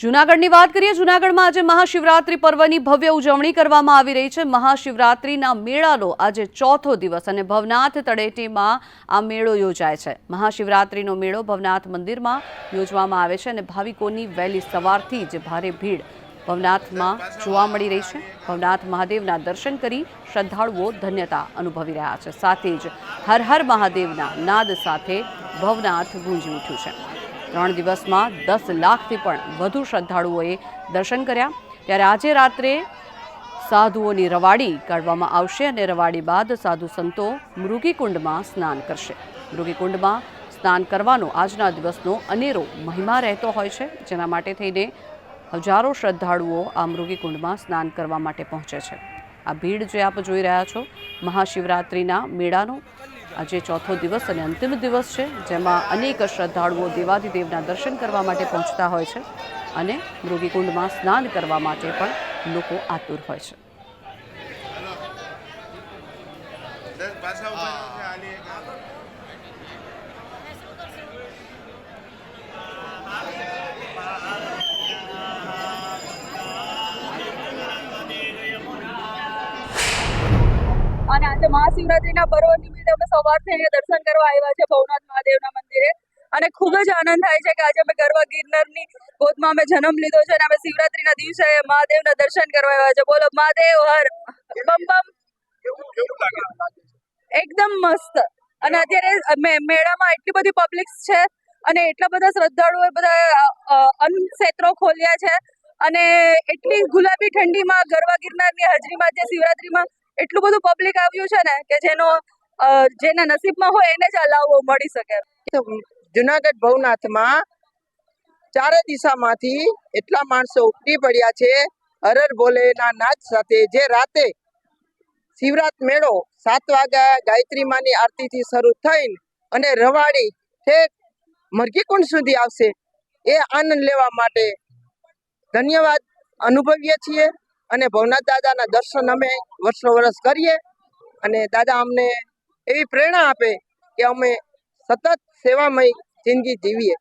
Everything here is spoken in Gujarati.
જૂનાગઢની વાત કરીએ, જૂનાગઢમાં આજે મહાશિવરાત્રિ પર્વની ભવ્ય ઉજવણી કરવામાં આવી રહી છે. મહાશિવરાત્રિના મેળાનો આજે ચોથો દિવસ અને ભવનાથ તળેટીમાં આ મેળો યોજાય છે. મહાશિવરાત્રિનો મેળો ભવનાથ મંદિરમાં યોજવામાં આવે છે અને ભાવિકોની વહેલી સવારથી જ ભારે ભીડ ભવનાથમાં જોવા મળી રહી છે. ભવનાથ મહાદેવના દર્શન કરી શ્રદ્ધાળુઓ ધન્યતા અનુભવી રહ્યા છે. સાથે જ હર હર મહાદેવના નાદ સાથે ભવનાથ ગુંજી ઉઠ્યું છે. ત્રણ દિવસમાં દસ લાખથી પણ વધુ શ્રદ્ધાળુઓએ દર્શન કર્યા. ત્યારે આજે રાત્રે સાધુઓની રવાડી કાઢવામાં આવશે અને રવાડી બાદ સાધુ સંતો મૃગીકુંડમાં સ્નાન કરશે. મૃગીકુંડમાં સ્નાન કરવાનો આજના દિવસનો અનેરો મહિમા રહેતો હોય છે, જેના માટે થઈને હજારો શ્રદ્ધાળુઓ આ મૃગીકુંડમાં સ્નાન કરવા માટે પહોંચે છે. આ ભીડ જે આપ જોઈ રહ્યા છો, મહાશિવરાત્રિના મેળાનો આજે ચોથો દિવસ અને અંતિમ દિવસ છે જેમાં અનેક શ્રદ્ધાળુઓ દેવાદિદેવના દર્શન કરવા માટે પહોંચતા હોય છે અને મૃગીકુંડમાં સ્નાન કરવા માટે પણ લોકો આતુર હોય છે. અને આજે મહાશિવરાત્રીના પર્વ નિમિત્તે અમે સવારથી અહીંયા દર્શન કરવા આવ્યા છે ભવનાથ મહાદેવના મંદિરે. અને ખૂબ જ આનંદ થાય છે કે આજે અમે ગરવા ગિરનારની ગોદમાં અમે જન્મ લીધો છે અને અમે શિવરાત્રીના દિવસે મહાદેવના દર્શન કરવા આવ્યા છે. બોલો મહાદેવ હર બમ બમ. એકદમ મસ્ત. અને અત્યારે મેળામાં એટલી બધી પબ્લિક છે અને એટલા બધા શ્રદ્ધાળુઓએ બધા અ, અન્ન ક્ષેત્રો ખોલ્યા છે. અને એટલી ગુલાબી ઠંડીમાં ગરવા ગિરનારની હાજરીમાં જે શિવરાત્રીમાં એટલું બધું પબ્લિક આવ્યું છે ને કે જેનો જેના નસીબમાં હોય એને જ અલાવો મળી શકે. જુનાગઢ ભવનાથમાં ચારે દિશામાંથી એટલા માણસો ઉપડી પડ્યા છે, હરર ભોલેના નાચ સાથે. જે રાતે શિવરાત મેળો સાત વાગ્યા ગાયત્રી માની આરતીથી શરૂ થઈને અને રવાડી ઠેક મરઘીકુંડ સુધી આવશે. એ આનંદ લેવા માટે ધન્યવાદ અનુભવીએ છીએ. અને ભવનાથ દાદાના દર્શન અમે વર્ષો વર્ષ કરીએ અને દાદા અમને એવી પ્રેરણા આપે કે અમે સતત સેવામય જિંદગી જીવીએ.